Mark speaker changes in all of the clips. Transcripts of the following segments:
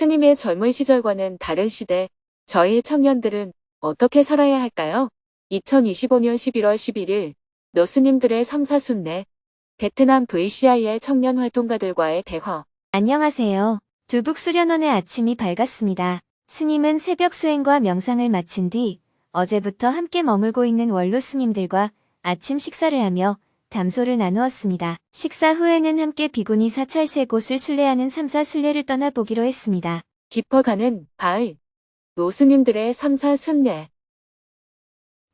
Speaker 1: 스님의 젊은 시절과는 다른 시대, 저희 청년들은 어떻게 살아야 할까요? 2025년 11월 11일, 노스님들의 성사순례, 베트남 VCI의 청년 활동가들과의 대화.
Speaker 2: 안녕하세요. 두북 수련원의 아침이 밝았습니다. 스님은 새벽 수행과 명상을 마친 뒤 어제부터 함께 머물고 있는 원로 스님들과 아침 식사를 하며 담소를 나누었습니다. 식사 후에는 함께 비구니 사찰 세 곳을 순례하는 삼사 순례를 떠나보기로 했습니다.
Speaker 1: 깊어가는 가을, 노스님들의 성사순례.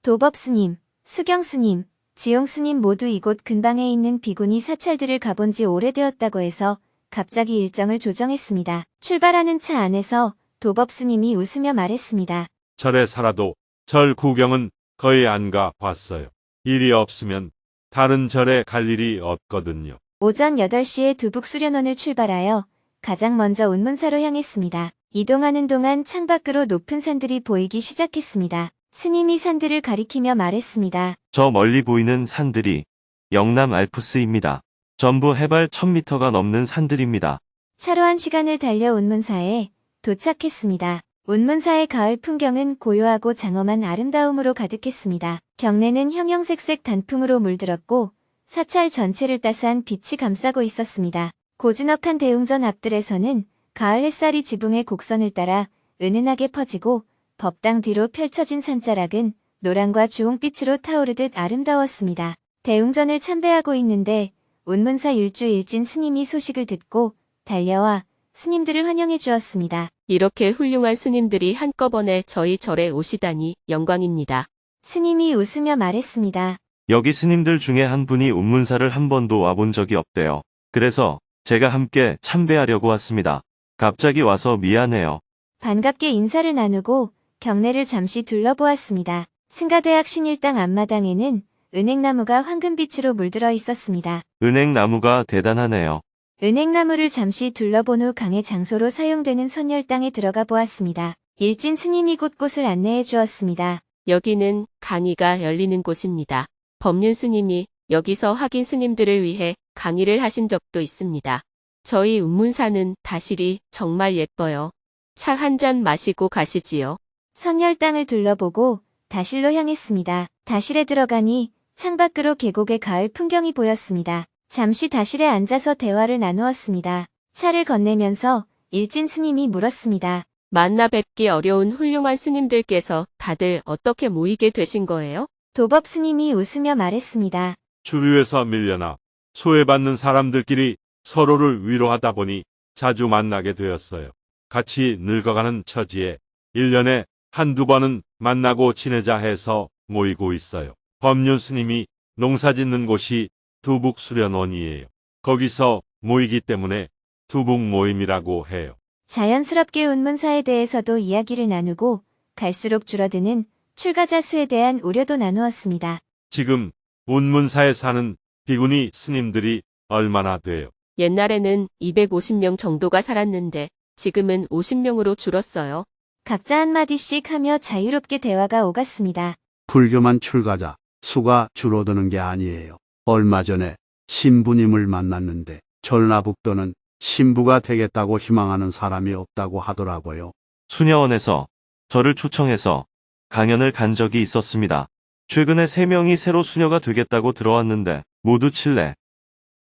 Speaker 2: 도법 스님, 수경 스님, 지용 스님 모두 이곳 근방에 있는 비구니 사찰들을 가본 지 오래되었다고 해서 갑자기 일정을 조정했습니다. 출발하는 차 안에서 도법 스님이 웃으며 말했습니다.
Speaker 3: 절에 살아도 절 구경은 거의 안 가 봤어요. 일이 없으면 다른 절에 갈 일이 없거든요.
Speaker 2: 오전 8시에 두북 수련원을 출발하여 가장 먼저 운문사로 향했습니다. 이동하는 동안 창밖으로 높은 산들이 보이기 시작했습니다. 스님이 산들을 가리키며 말했습니다.
Speaker 4: 저 멀리 보이는 산들이 영남 알프스입니다. 전부 해발 1000m가 넘는 산들입니다.
Speaker 2: 차로 한 시간을 달려 운문사에 도착했습니다. 운문사의 가을 풍경은 고요하고 장엄한 아름다움으로 가득했습니다. 경내는 형형색색 단풍으로 물들었고 사찰 전체를 따스한 빛이 감싸고 있었습니다. 고즈넉한 대웅전 앞들에서는 가을 햇살이 지붕의 곡선을 따라 은은하게 퍼지고 법당 뒤로 펼쳐진 산자락은 노랑과 주홍빛으로 타오르듯 아름다웠습니다. 대웅전을 참배하고 있는데 운문사 일주 일진 스님이 소식을 듣고 달려와 스님들을 환영해 주었습니다.
Speaker 5: 이렇게 훌륭한 스님들이 한꺼번에 저희 절에 오시다니 영광입니다.
Speaker 2: 스님이 웃으며 말했습니다.
Speaker 4: 여기 스님들 중에 한 분이 운문사를 한 번도 와본 적이 없대요. 그래서 제가 함께 참배하려고 왔습니다. 갑자기 와서 미안해요.
Speaker 2: 반갑게 인사를 나누고 경내를 잠시 둘러보았습니다. 승가대학 신일당 앞마당에는 은행나무가 황금빛으로 물들어 있었습니다.
Speaker 4: 은행나무가 대단하네요.
Speaker 2: 은행나무를 잠시 둘러본 후 강의 장소로 사용되는 선열당에 들어가 보았습니다. 일진 스님이 곳곳을 안내해 주었습니다.
Speaker 5: 여기는 강의가 열리는 곳입니다. 법륜 스님이 여기서 학인 스님들을 위해 강의를 하신 적도 있습니다. 저희 운문사는 다실이 정말 예뻐요. 차 한 잔 마시고 가시지요.
Speaker 2: 선열당을 둘러보고 다실로 향했습니다. 다실에 들어가니 창밖으로 계곡의 가을 풍경이 보였습니다. 잠시 다실에 앉아서 대화를 나누었습니다. 차를 건네면서 일진 스님이 물었습니다.
Speaker 5: 만나 뵙기 어려운 훌륭한 스님들께서 다들 어떻게 모이게 되신 거예요?
Speaker 2: 도법 스님이 웃으며 말했습니다.
Speaker 3: 주류에서 밀려나 소외받는 사람들끼리 서로를 위로하다 보니 자주 만나게 되었어요. 같이 늙어가는 처지에 1년에 한두 번은 만나고 지내자 해서 모이고 있어요. 법륜 스님이 농사 짓는 곳이 두북 수련원이에요. 거기서 모이기 때문에 두북 모임이라고 해요.
Speaker 2: 자연스럽게 운문사에 대해서도 이야기를 나누고 갈수록 줄어드는 출가자 수에 대한 우려도 나누었습니다.
Speaker 3: 지금 운문사에 사는 비구니 스님들이 얼마나 돼요?
Speaker 5: 옛날에는 250명 정도가 살았는데 지금은 50명으로 줄었어요.
Speaker 2: 각자 한마디씩 하며 자유롭게 대화가 오갔습니다.
Speaker 6: 불교만 출가자 수가 줄어드는 게 아니에요. 얼마 전에 신부님을 만났는데 전라북도는 신부가 되겠다고 희망하는 사람이 없다고 하더라고요.
Speaker 4: 수녀원에서 저를 초청해서 강연을 간 적이 있었습니다. 최근에 3명이 새로 수녀가 되겠다고 들어왔는데 모두 칠레,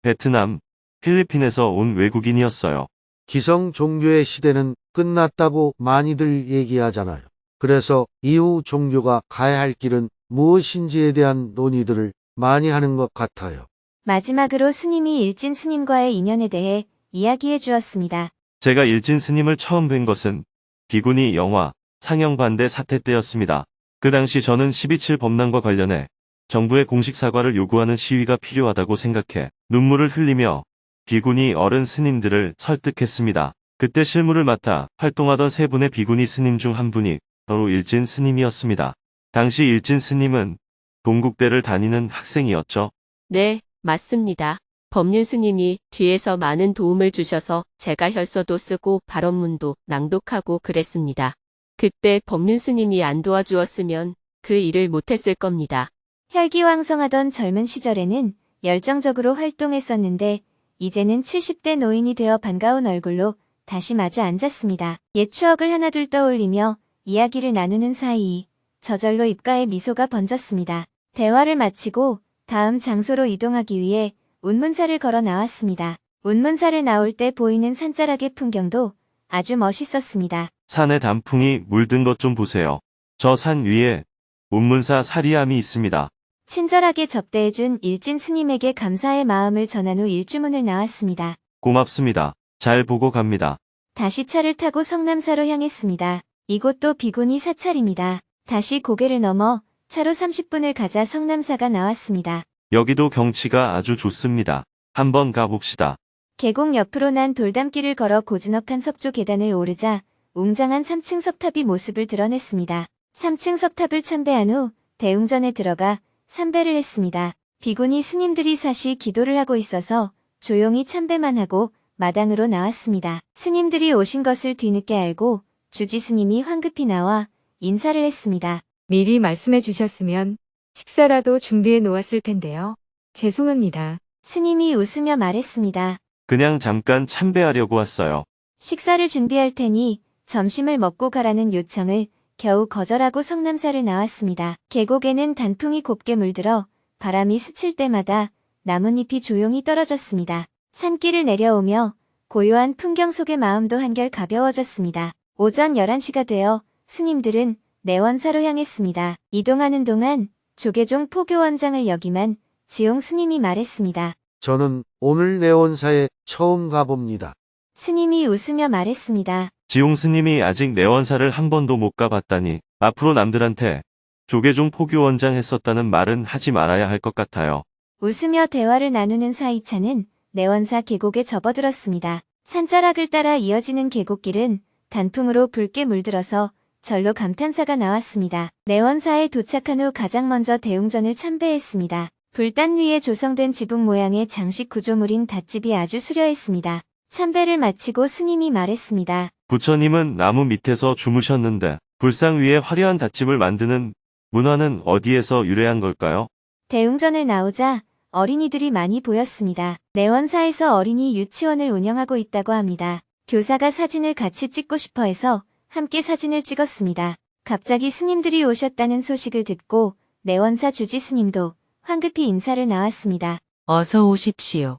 Speaker 4: 베트남, 필리핀에서 온 외국인이었어요.
Speaker 7: 기성 종교의 시대는 끝났다고 많이들 얘기하잖아요. 그래서 이후 종교가 가야 할 길은 무엇인지에 대한 논의들을 많이 하는 것 같아요.
Speaker 2: 마지막으로 스님이 일진 스님과의 인연에 대해 이야기해 주었습니다.
Speaker 4: 제가 일진 스님을 처음 뵌 것은 비구니 영화 상영 반대 사태 때였습니다. 그 당시 저는 12.7 법난과 관련해 정부의 공식 사과를 요구하는 시위가 필요하다고 생각해 눈물을 흘리며 비구니 어른 스님들을 설득했습니다. 그때 실무를 맡아 활동하던 세 분의 비구니 스님 중 한 분이 바로 일진 스님이었습니다. 당시 일진 스님은 동국대를 다니는 학생이었죠.
Speaker 5: 네, 맞습니다. 법륜 스님이 뒤에서 많은 도움을 주셔서 제가 혈서도 쓰고 발언문도 낭독하고 그랬습니다. 그때 법륜 스님이 안 도와주었으면 그 일을 못했을 겁니다.
Speaker 2: 혈기왕성하던 젊은 시절에는 열정적으로 활동했었는데 이제는 70대 노인이 되어 반가운 얼굴로 다시 마주 앉았습니다. 옛 추억을 하나둘 떠올리며 이야기를 나누는 사이 저절로 입가에 미소가 번졌습니다. 대화를 마치고 다음 장소로 이동하기 위해 운문사를 걸어 나왔습니다. 운문사를 나올 때 보이는 산자락의 풍경도 아주 멋있었습니다.
Speaker 4: 산에 단풍이 물든 것 좀 보세요. 저 산 위에 운문사 사리암이 있습니다.
Speaker 2: 친절하게 접대해준 일진 스님에게 감사의 마음을 전한 후 일주문을 나왔습니다.
Speaker 4: 고맙습니다. 잘 보고 갑니다.
Speaker 2: 다시 차를 타고 성남사로 향했습니다. 이곳도 비구니 사찰입니다. 다시 고개를 넘어 차로 30분을 가자 성남사가 나왔습니다.
Speaker 4: 여기도 경치가 아주 좋습니다. 한번 가봅시다.
Speaker 2: 계곡 옆으로 난 돌담길을 걸어 고즈넉한 석조 계단을 오르자 웅장한 3층 석탑이 모습을 드러냈습니다. 3층 석탑을 참배한 후 대웅전에 들어가 참배를 했습니다. 비구니 스님들이 사시 기도를 하고 있어서 조용히 참배만 하고 마당으로 나왔습니다. 스님들이 오신 것을 뒤늦게 알고 주지 스님이 황급히 나와 인사를 했습니다.
Speaker 8: 미리 말씀해 주셨으면 식사라도 준비해 놓았을 텐데요. 죄송합니다.
Speaker 2: 스님이 웃으며 말했습니다.
Speaker 4: 그냥 잠깐 참배하려고 왔어요.
Speaker 2: 식사를 준비할 테니 점심을 먹고 가라는 요청을 겨우 거절하고 성남사를 나왔습니다. 계곡에는 단풍이 곱게 물들어 바람이 스칠 때마다 나뭇잎이 조용히 떨어졌습니다. 산길을 내려오며 고요한 풍경 속의 마음도 한결 가벼워졌습니다. 오전 11시가 되어 스님들은 내원사로 향했습니다. 이동하는 동안 조계종 포교원장을 역임한 지용 스님이 말했습니다.
Speaker 7: 저는 오늘 내원사에 처음 가봅니다.
Speaker 2: 스님이 웃으며 말했습니다.
Speaker 4: 지용 스님이 아직 내원사를 한 번도 못 가봤다니 앞으로 남들한테 조계종 포교원장 했었다는 말은 하지 말아야 할 것 같아요.
Speaker 2: 웃으며 대화를 나누는 사이 차는 내원사 계곡에 접어들었습니다. 산자락을 따라 이어지는 계곡길은 단풍으로 붉게 물들어서 절로 감탄사가 나왔습니다. 내원사에 도착한 후 가장 먼저 대웅전을 참배했습니다. 불단 위에 조성된 지붕 모양의 장식 구조물인 닷집이 아주 수려했습니다. 참배를 마치고 스님이 말했습니다.
Speaker 4: 부처님은 나무 밑에서 주무셨는데 불상 위에 화려한 닷집을 만드는 문화는 어디에서 유래한 걸까요?
Speaker 2: 대웅전을 나오자 어린이들이 많이 보였습니다. 내원사에서 어린이 유치원을 운영하고 있다고 합니다. 교사가 사진을 같이 찍고 싶어 해서 함께 사진을 찍었습니다. 갑자기 스님들이 오셨다는 소식을 듣고 내원사 주지 스님도 황급히 인사를 나왔습니다.
Speaker 1: 어서 오십시오.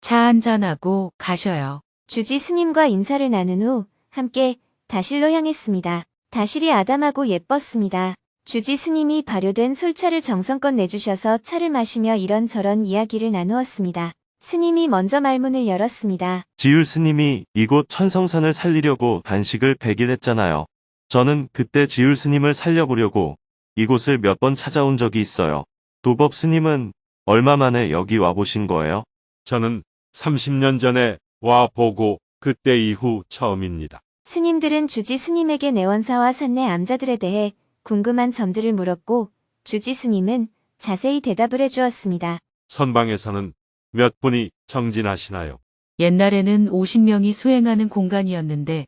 Speaker 1: 차 한잔하고 가셔요.
Speaker 2: 주지 스님과 인사를 나눈 후 함께 다실로 향했습니다. 다실이 아담하고 예뻤습니다. 주지 스님이 발효된 솔차를 정성껏 내주셔서 차를 마시며 이런저런 이야기를 나누었습니다. 스님이 먼저 말문을 열었습니다.
Speaker 4: 지율 스님이 이곳 천성산을 살리려고 단식을 100일 했잖아요. 저는 그때 지율 스님을 살려보려고 이곳을 몇 번 찾아온 적이 있어요. 도법 스님은 얼마 만에 여기 와보신 거예요?
Speaker 3: 저는 30년 전에 와 보고 그때 이후 처음입니다.
Speaker 2: 스님들은 주지 스님에게 내원사와 산내 암자들에 대해 궁금한 점들을 물었고 주지 스님은 자세히 대답을 해주었습니다.
Speaker 3: 선방에서는 몇 분이 정진하시나요?
Speaker 1: 옛날에는 50명이 수행하는 공간이었는데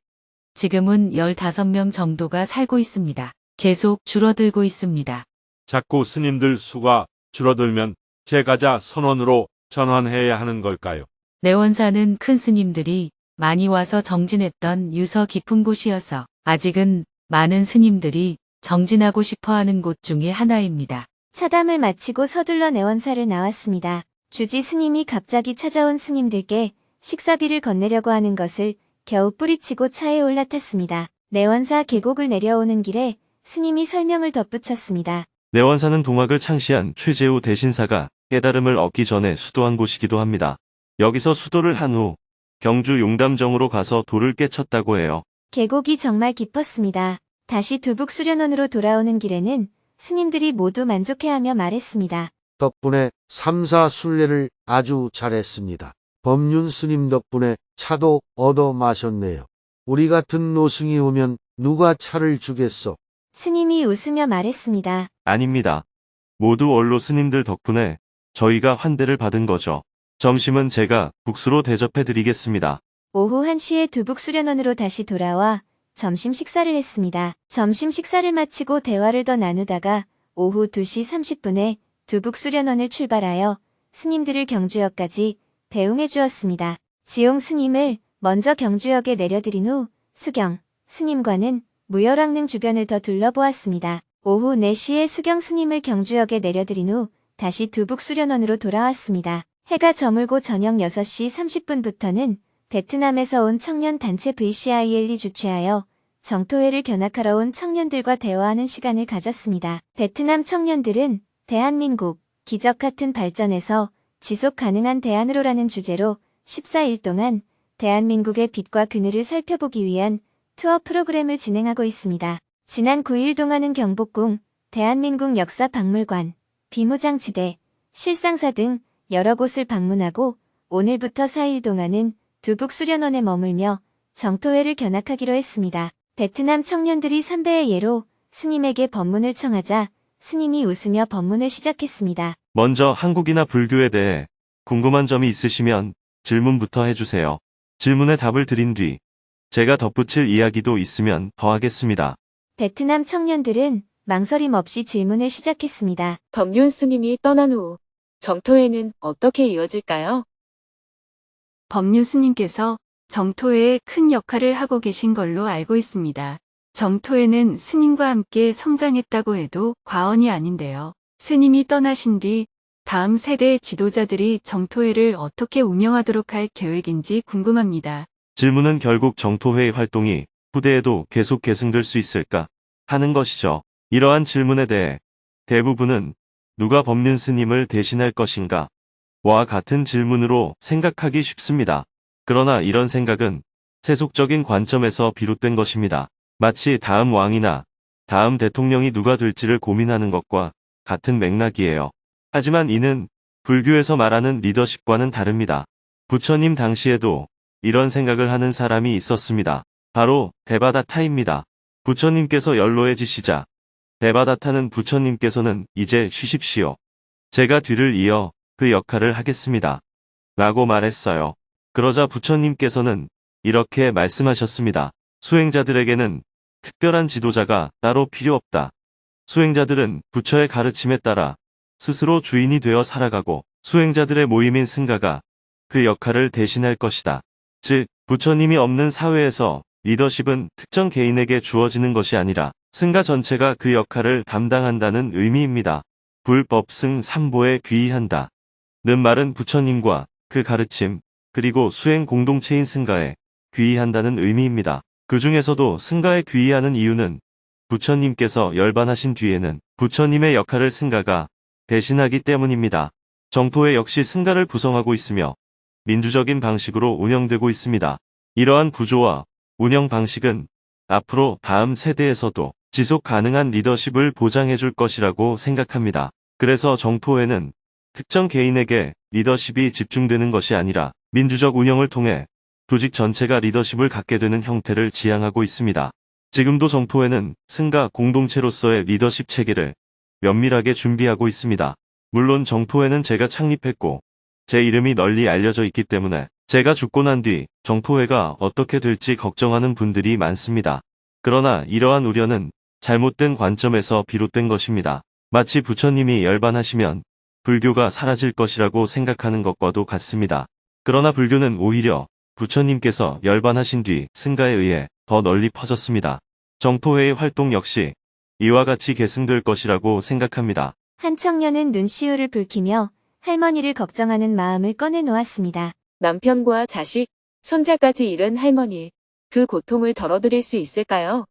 Speaker 1: 지금은 15명 정도가 살고 있습니다. 계속 줄어들고 있습니다.
Speaker 3: 자꾸 스님들 수가 줄어들면 제가자 선원으로 전환해야 하는 걸까요?
Speaker 1: 내원사는 큰 스님들이 많이 와서 정진했던 유서 깊은 곳이어서 아직은 많은 스님들이 정진하고 싶어 하는 곳 중에 하나입니다.
Speaker 2: 차담을 마치고 서둘러 내원사를 나왔습니다. 주지 스님이 갑자기 찾아온 스님들께 식사비를 건네려고 하는 것을 겨우 뿌리치고 차에 올라탔습니다. 내원사 계곡을 내려오는 길에 스님이 설명을 덧붙였습니다.
Speaker 4: 내원사는 동학을 창시한 최재우 대신사가 깨달음을 얻기 전에 수도한 곳이기도 합니다. 여기서 수도를 한 후 경주 용담정으로 가서 돌을 깨쳤다고 해요.
Speaker 2: 계곡이 정말 깊었습니다. 다시 두북 수련원으로 돌아오는 길에는 스님들이 모두 만족해하며 말했습니다.
Speaker 7: 덕분에 삼사 순례를 아주 잘했습니다. 법륜 스님 덕분에 차도 얻어 마셨네요. 우리 같은 노승이 오면 누가 차를 주겠소?
Speaker 2: 스님이 웃으며 말했습니다.
Speaker 4: 아닙니다. 모두 원로 스님들 덕분에 저희가 환대를 받은 거죠. 점심은 제가 국수로 대접해 드리겠습니다.
Speaker 2: 오후 1시에 두북 수련원으로 다시 돌아와 점심 식사를 했습니다. 점심 식사를 마치고 대화를 더 나누다가 오후 2시 30분에 두북 수련원을 출발하여 스님들을 경주역까지 배웅해 주었습니다. 지용 스님을 먼저 경주역에 내려드린 후 수경 스님과는 무열왕릉 주변을 더 둘러보았습니다. 오후 4시에 수경 스님을 경주역에 내려드린 후 다시 두북 수련원으로 돌아왔습니다. 해가 저물고 저녁 6시 30분부터는 베트남에서 온 청년 단체 VCIL이 주최하여 정토회를 견학하러 온 청년들과 대화하는 시간을 가졌습니다. 베트남 청년들은 대한민국 기적 같은 발전에서 지속 가능한 대안으로라는 주제로 14일 동안 대한민국의 빛과 그늘을 살펴보기 위한 투어 프로그램을 진행하고 있습니다. 지난 9일 동안은 경복궁, 대한민국 역사박물관, 비무장지대, 실상사 등 여러 곳을 방문하고 오늘부터 4일 동안은 두북 수련원에 머물며 정토회를 견학하기로 했습니다. 베트남 청년들이 삼배의 예로 스님에게 법문을 청하자 스님이 웃으며 법문을 시작했습니다.
Speaker 4: 먼저 한국이나 불교에 대해 궁금한 점이 있으시면 질문부터 해주세요. 질문에 답을 드린 뒤 제가 덧붙일 이야기도 있으면 더 하겠습니다.
Speaker 2: 베트남 청년들은 망설임 없이 질문을 시작했습니다.
Speaker 1: 법륜 스님이 떠난 후 정토회는 어떻게 이어질까요?
Speaker 9: 법륜 스님께서 정토회에 큰 역할을 하고 계신 걸로 알고 있습니다. 정토회는 스님과 함께 성장했다고 해도 과언이 아닌데요. 스님이 떠나신 뒤 다음 세대의 지도자들이 정토회를 어떻게 운영하도록 할 계획인지 궁금합니다.
Speaker 4: 질문은 결국 정토회의 활동이 후대에도 계속 계승될 수 있을까 하는 것이죠. 이러한 질문에 대해 대부분은 누가 법륜 스님을 대신할 것인가 와 같은 질문으로 생각하기 쉽습니다. 그러나 이런 생각은 세속적인 관점에서 비롯된 것입니다. 마치 다음 왕이나 다음 대통령이 누가 될지를 고민하는 것과 같은 맥락이에요. 하지만 이는 불교에서 말하는 리더십과는 다릅니다. 부처님 당시에도 이런 생각을 하는 사람이 있었습니다. 바로 데바다타입니다. 부처님께서 연로해지시자 데바다타는 부처님께서는 이제 쉬십시오. 제가 뒤를 이어 그 역할을 하겠습니다. 라고 말했어요. 그러자 부처님께서는 이렇게 말씀하셨습니다. 수행자들에게는 특별한 지도자가 따로 필요 없다. 수행자들은 부처의 가르침에 따라 스스로 주인이 되어 살아가고 수행자들의 모임인 승가가 그 역할을 대신할 것이다. 즉, 부처님이 없는 사회에서 리더십은 특정 개인에게 주어지는 것이 아니라 승가 전체가 그 역할을 담당한다는 의미입니다. 불법승 삼보에 귀의한다. 는 말은 부처님과 그 가르침, 그리고 수행 공동체인 승가에 귀의한다는 의미입니다. 그 중에서도 승가에 귀의하는 이유는 부처님께서 열반하신 뒤에는 부처님의 역할을 승가가 대신하기 때문입니다. 정토회 역시 승가를 구성하고 있으며 민주적인 방식으로 운영되고 있습니다. 이러한 구조와 운영 방식은 앞으로 다음 세대에서도 지속 가능한 리더십을 보장해 줄 것이라고 생각합니다. 그래서 정토회는 특정 개인에게 리더십이 집중되는 것이 아니라 민주적 운영을 통해 조직 전체가 리더십을 갖게 되는 형태를 지향하고 있습니다. 지금도 정토회는 승가 공동체로서의 리더십 체계를 면밀하게 준비하고 있습니다. 물론 정토회는 제가 창립했고 제 이름이 널리 알려져 있기 때문에 제가 죽고 난 뒤 정토회가 어떻게 될지 걱정하는 분들이 많습니다. 그러나 이러한 우려는 잘못된 관점에서 비롯된 것입니다. 마치 부처님이 열반하시면 불교가 사라질 것이라고 생각하는 것과도 같습니다. 그러나 불교는 오히려 부처님께서 열반하신 뒤 승가에 의해 더 널리 퍼졌습니다. 정토회의 활동 역시 이와 같이 계승될 것이라고 생각합니다.
Speaker 2: 한 청년은 눈시울을 붉히며 할머니를 걱정하는 마음을 꺼내놓았습니다.
Speaker 1: 남편과 자식, 손자까지 잃은 할머니, 그 고통을 덜어드릴 수 있을까요?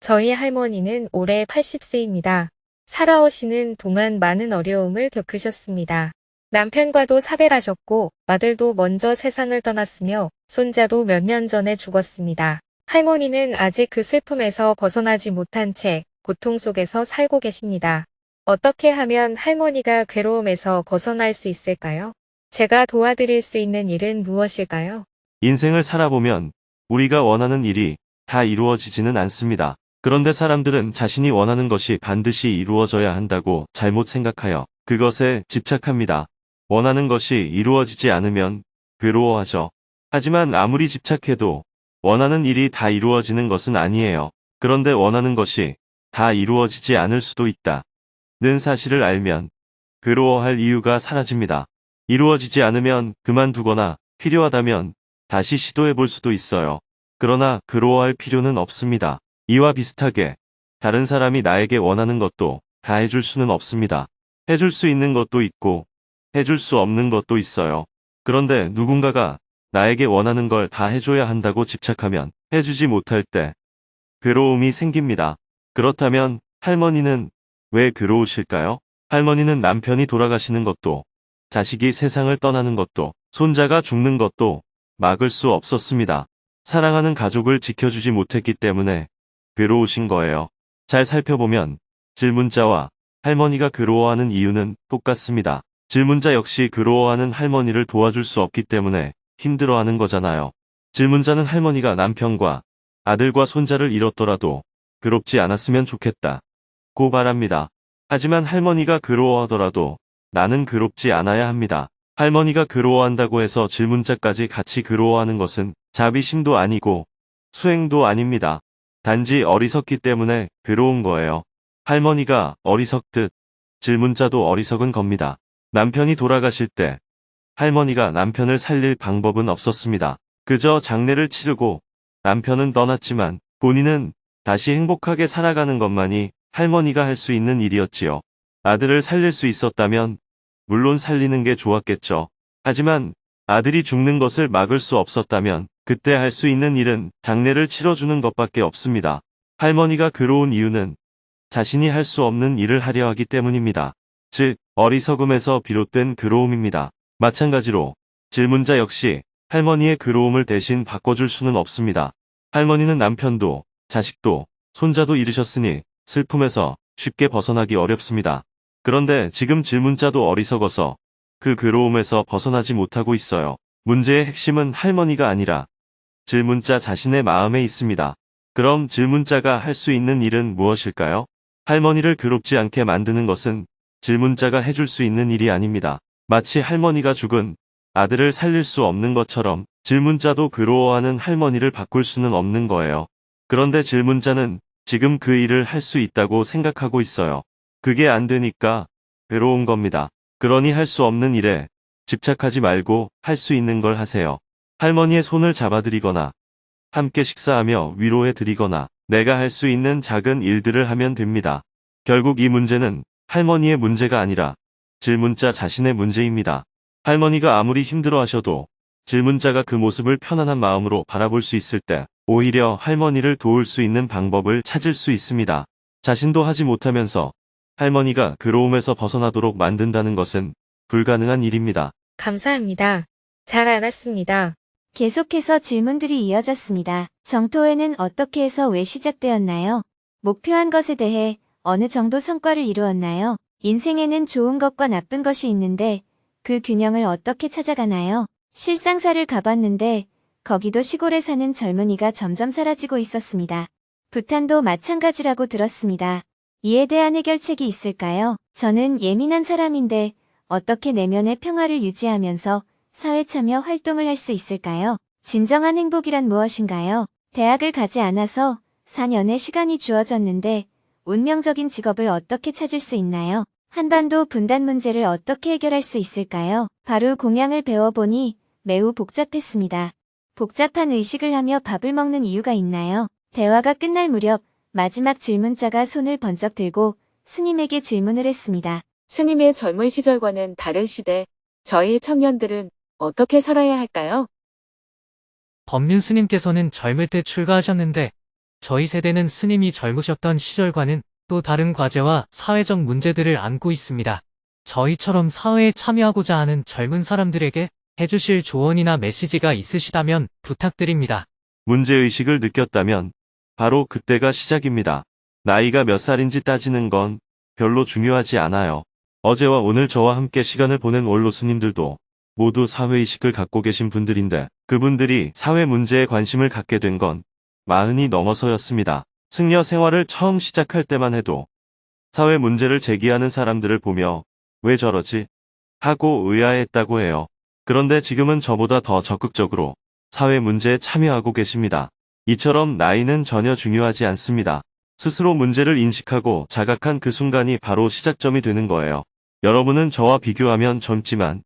Speaker 10: 저희 할머니는 올해 80세입니다. 살아오시는 동안 많은 어려움을 겪으셨습니다. 남편과도 사별하셨고 아들도 먼저 세상을 떠났으며 손자도 몇 년 전에 죽었습니다. 할머니는 아직 그 슬픔에서 벗어나지 못한 채 고통 속에서 살고 계십니다. 어떻게 하면 할머니가 괴로움에서 벗어날 수 있을까요? 제가 도와드릴 수 있는 일은 무엇일까요?
Speaker 4: 인생을 살아보면 우리가 원하는 일이 다 이루어지지는 않습니다. 그런데 사람들은 자신이 원하는 것이 반드시 이루어져야 한다고 잘못 생각하여 그것에 집착합니다. 원하는 것이 이루어지지 않으면 괴로워하죠. 하지만 아무리 집착해도 원하는 일이 다 이루어지는 것은 아니에요. 그런데 원하는 것이 다 이루어지지 않을 수도 있다. 는 사실을 알면 괴로워할 이유가 사라집니다. 이루어지지 않으면 그만두거나 필요하다면 다시 시도해 볼 수도 있어요. 그러나 괴로워할 필요는 없습니다. 이와 비슷하게 다른 사람이 나에게 원하는 것도 다 해줄 수는 없습니다. 해줄 수 있는 것도 있고 해줄 수 없는 것도 있어요. 그런데 누군가가 나에게 원하는 걸 다 해줘야 한다고 집착하면 해주지 못할 때 괴로움이 생깁니다. 그렇다면 할머니는 왜 괴로우실까요? 할머니는 남편이 돌아가시는 것도 자식이 세상을 떠나는 것도 손자가 죽는 것도 막을 수 없었습니다. 사랑하는 가족을 지켜주지 못했기 때문에 괴로우신 거예요. 잘 살펴보면 질문자와 할머니가 괴로워하는 이유는 똑같습니다. 질문자 역시 괴로워하는 할머니를 도와줄 수 없기 때문에 힘들어하는 거잖아요. 질문자는 할머니가 남편과 아들과 손자를 잃었더라도 괴롭지 않았으면 좋겠다. 고 바랍니다. 하지만 할머니가 괴로워하더라도 나는 괴롭지 않아야 합니다. 할머니가 괴로워한다고 해서 질문자까지 같이 괴로워하는 것은 자비심도 아니고 수행도 아닙니다. 단지 어리석기 때문에 괴로운 거예요. 할머니가 어리석듯 질문자도 어리석은 겁니다. 남편이 돌아가실 때 할머니가 남편을 살릴 방법은 없었습니다. 그저 장례를 치르고 남편은 떠났지만 본인은 다시 행복하게 살아가는 것만이 할머니가 할 수 있는 일이었지요. 아들을 살릴 수 있었다면 물론 살리는 게 좋았겠죠. 하지만 아들이 죽는 것을 막을 수 없었다면 그때 할 수 있는 일은 장례를 치러주는 것밖에 없습니다. 할머니가 괴로운 이유는 자신이 할 수 없는 일을 하려 하기 때문입니다. 즉, 어리석음에서 비롯된 괴로움입니다. 마찬가지로 질문자 역시 할머니의 괴로움을 대신 바꿔줄 수는 없습니다. 할머니는 남편도 자식도 손자도 잃으셨으니 슬픔에서 쉽게 벗어나기 어렵습니다. 그런데 지금 질문자도 어리석어서 그 괴로움에서 벗어나지 못하고 있어요. 문제의 핵심은 할머니가 아니라 질문자 자신의 마음에 있습니다. 그럼 질문자가 할 수 있는 일은 무엇일까요? 할머니를 괴롭지 않게 만드는 것은 질문자가 해줄 수 있는 일이 아닙니다. 마치 할머니가 죽은 아들을 살릴 수 없는 것처럼 질문자도 괴로워하는 할머니를 바꿀 수는 없는 거예요. 그런데 질문자는 지금 그 일을 할 수 있다고 생각하고 있어요. 그게 안 되니까 괴로운 겁니다. 그러니 할 수 없는 일에 집착하지 말고 할 수 있는 걸 하세요. 할머니의 손을 잡아드리거나 함께 식사하며 위로해 드리거나 내가 할 수 있는 작은 일들을 하면 됩니다. 결국 이 문제는 할머니의 문제가 아니라 질문자 자신의 문제입니다. 할머니가 아무리 힘들어 하셔도 질문자가 그 모습을 편안한 마음으로 바라볼 수 있을 때 오히려 할머니를 도울 수 있는 방법을 찾을 수 있습니다. 자신도 하지 못하면서 할머니가 괴로움에서 벗어나도록 만든다는 것은 불가능한 일입니다.
Speaker 10: 감사합니다. 잘 알았습니다.
Speaker 2: 계속해서 질문들이 이어졌습니다. 정토회는 어떻게 해서 왜 시작되었나요? 목표한 것에 대해 어느 정도 성과를 이루었나요? 인생에는 좋은 것과 나쁜 것이 있는데 그 균형을 어떻게 찾아가나요? 실상사를 가봤는데 거기도 시골에 사는 젊은이가 점점 사라지고 있었습니다. 부탄도 마찬가지라고 들었습니다. 이에 대한 해결책이 있을까요? 저는 예민한 사람인데 어떻게 내면의 평화를 유지하면서 사회 참여 활동을 할 수 있을까요? 진정한 행복이란 무엇인가요? 대학을 가지 않아서 4년의 시간이 주어졌는데 운명적인 직업을 어떻게 찾을 수 있나요? 한반도 분단 문제를 어떻게 해결할 수 있을까요? 바로 공양을 배워보니 매우 복잡했습니다. 복잡한 의식을 하며 밥을 먹는 이유가 있나요? 대화가 끝날 무렵 마지막 질문자가 손을 번쩍 들고 스님에게 질문을 했습니다.
Speaker 1: 스님의 젊은 시절과는 다른 시대, 저희 청년들은 어떻게 살아야 할까요?
Speaker 11: 법륜 스님께서는 젊을 때 출가하셨는데 저희 세대는 스님이 젊으셨던 시절과는 또 다른 과제와 사회적 문제들을 안고 있습니다. 저희처럼 사회에 참여하고자 하는 젊은 사람들에게 해주실 조언이나 메시지가 있으시다면 부탁드립니다.
Speaker 4: 문제의식을 느꼈다면 바로 그때가 시작입니다. 나이가 몇 살인지 따지는 건 별로 중요하지 않아요. 어제와 오늘 저와 함께 시간을 보낸 원로 스님들도 모두 사회의식을 갖고 계신 분들인데 그분들이 사회 문제에 관심을 갖게 된 건 마흔이 넘어서였습니다. 승려 생활을 처음 시작할 때만 해도 사회 문제를 제기하는 사람들을 보며 왜 저러지? 하고 의아했다고 해요. 그런데 지금은 저보다 더 적극적으로 사회 문제에 참여하고 계십니다. 이처럼 나이는 전혀 중요하지 않습니다. 스스로 문제를 인식하고 자각한 그 순간이 바로 시작점이 되는 거예요. 여러분은 저와 비교하면 젊지만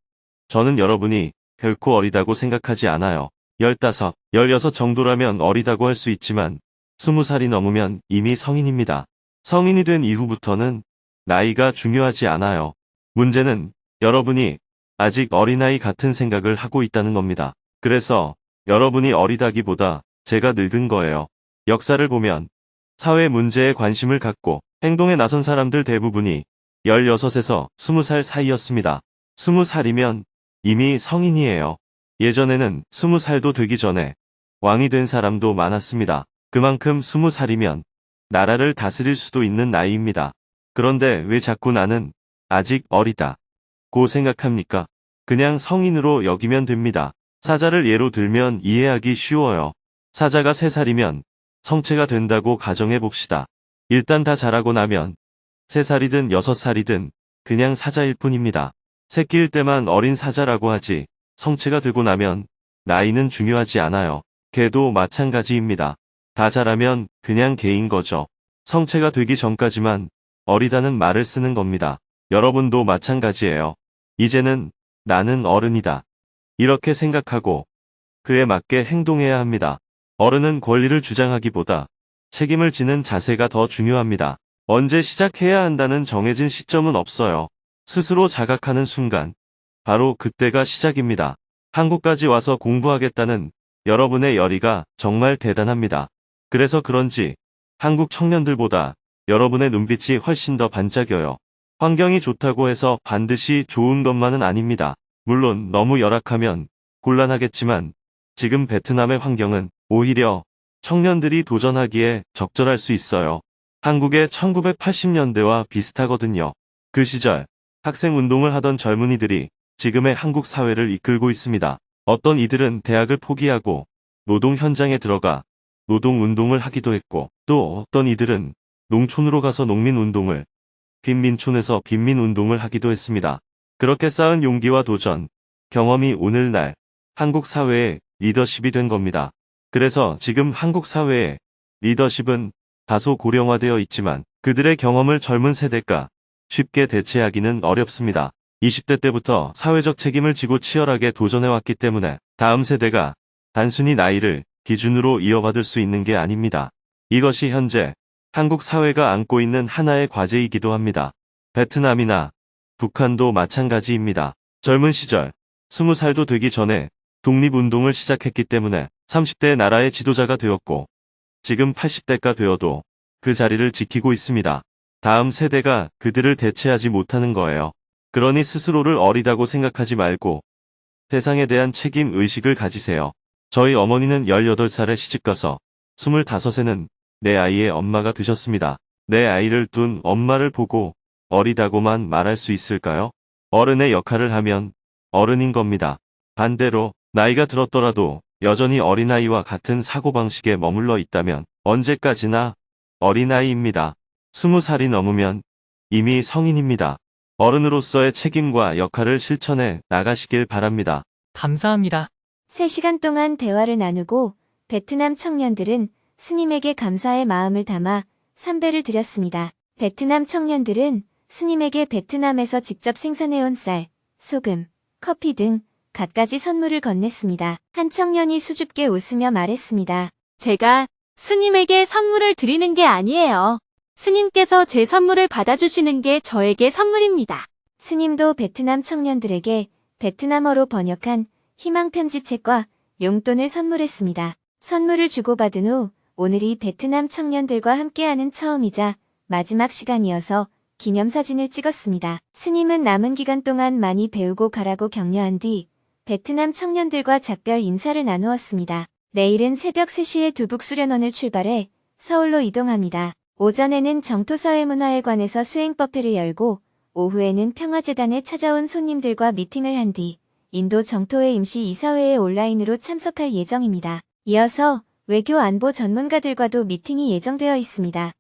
Speaker 4: 저는 여러분이 결코 어리다고 생각하지 않아요. 15, 16 정도라면 어리다고 할 수 있지만 20살이 넘으면 이미 성인입니다. 성인이 된 이후부터는 나이가 중요하지 않아요. 문제는 여러분이 아직 어린아이 같은 생각을 하고 있다는 겁니다. 그래서 여러분이 어리다기보다 제가 늙은 거예요. 역사를 보면 사회 문제에 관심을 갖고 행동에 나선 사람들 대부분이 16에서 20살 사이였습니다. 20살이면 이미 성인이에요. 예전에는 20살도 되기 전에 왕이 된 사람도 많았습니다. 그만큼 20살이면 나라를 다스릴 수도 있는 나이입니다. 그런데 왜 자꾸 나는 아직 어리다. 고 생각합니까? 그냥 성인으로 여기면 됩니다. 사자를 예로 들면 이해하기 쉬워요. 사자가 3살이면 성체가 된다고 가정해 봅시다. 일단 다 자라고 나면 3살이든 6살이든 그냥 사자일 뿐입니다. 새끼일 때만 어린 사자라고 하지 성체가 되고 나면 나이는 중요하지 않아요. 개도 마찬가지입니다. 다 자라면 그냥 개인 거죠. 성체가 되기 전까지만 어리다는 말을 쓰는 겁니다. 여러분도 마찬가지예요. 이제는 나는 어른이다. 이렇게 생각하고 그에 맞게 행동해야 합니다. 어른은 권리를 주장하기보다 책임을 지는 자세가 더 중요합니다. 언제 시작해야 한다는 정해진 시점은 없어요. 스스로 자각하는 순간, 바로 그때가 시작입니다. 한국까지 와서 공부하겠다는 여러분의 열의가 정말 대단합니다. 그래서 그런지 한국 청년들보다 여러분의 눈빛이 훨씬 더 반짝여요. 환경이 좋다고 해서 반드시 좋은 것만은 아닙니다. 물론 너무 열악하면 곤란하겠지만 지금 베트남의 환경은 오히려 청년들이 도전하기에 적절할 수 있어요. 한국의 1980년대와 비슷하거든요. 그 시절 학생 운동을 하던 젊은이들이 지금의 한국 사회를 이끌고 있습니다. 어떤 이들은 대학을 포기하고 노동 현장에 들어가 노동 운동을 하기도 했고 또 어떤 이들은 농촌으로 가서 농민 운동을 빈민촌에서 빈민 운동을 하기도 했습니다. 그렇게 쌓은 용기와 도전, 경험이 오늘날 한국 사회의 리더십이 된 겁니다. 그래서 지금 한국 사회의 리더십은 다소 고령화되어 있지만 그들의 경험을 젊은 세대가 쉽게 대체하기는 어렵습니다. 20대 때부터 사회적 책임을 지고 치열하게 도전해왔기 때문에 다음 세대가 단순히 나이를 기준으로 이어받을 수 있는 게 아닙니다. 이것이 현재 한국 사회가 안고 있는 하나의 과제이기도 합니다. 베트남이나 북한도 마찬가지입니다. 젊은 시절, 20살도 되기 전에 독립운동을 시작했기 때문에 30대 나라의 지도자가 되었고, 지금 80대가 되어도 그 자리를 지키고 있습니다. 다음 세대가 그들을 대체하지 못하는 거예요. 그러니 스스로를 어리다고 생각하지 말고 세상에 대한 책임 의식을 가지세요. 저희 어머니는 18살에 시집가서 25세는 내 아이의 엄마가 되셨습니다. 내 아이를 둔 엄마를 보고 어리다고만 말할 수 있을까요? 어른의 역할을 하면 어른인 겁니다. 반대로 나이가 들었더라도 여전히 어린아이와 같은 사고방식에 머물러 있다면 언제까지나 어린아이입니다. 20살이 넘으면 이미 성인입니다. 어른으로서의 책임과 역할을 실천해 나가시길 바랍니다.
Speaker 11: 감사합니다.
Speaker 2: 3시간 동안 대화를 나누고 베트남 청년들은 스님에게 감사의 마음을 담아 삼배를 드렸습니다. 베트남 청년들은 스님에게 베트남에서 직접 생산해온 쌀, 소금, 커피 등 갖가지 선물을 건넸습니다. 한 청년이 수줍게 웃으며 말했습니다.
Speaker 12: 제가 스님에게 선물을 드리는 게 아니에요. 스님께서 제 선물을 받아주시는 게 저에게 선물입니다.
Speaker 2: 스님도 베트남 청년들에게 베트남어로 번역한 희망 편지책과 용돈을 선물했습니다. 선물을 주고받은 후 오늘이 베트남 청년들과 함께하는 처음이자 마지막 시간이어서 기념사진을 찍었습니다. 스님은 남은 기간 동안 많이 배우고 가라고 격려한 뒤 베트남 청년들과 작별 인사를 나누었습니다. 내일은 새벽 3시에 두북 수련원을 출발해 서울로 이동합니다. 오전에는 정토사회 문화회관에서 수행법회를 열고 오후에는 평화재단에 찾아온 손님들과 미팅을 한 뒤 인도 정토회 임시 이사회에 온라인으로 참석할 예정입니다. 이어서 외교 안보 전문가들과도 미팅이 예정되어 있습니다.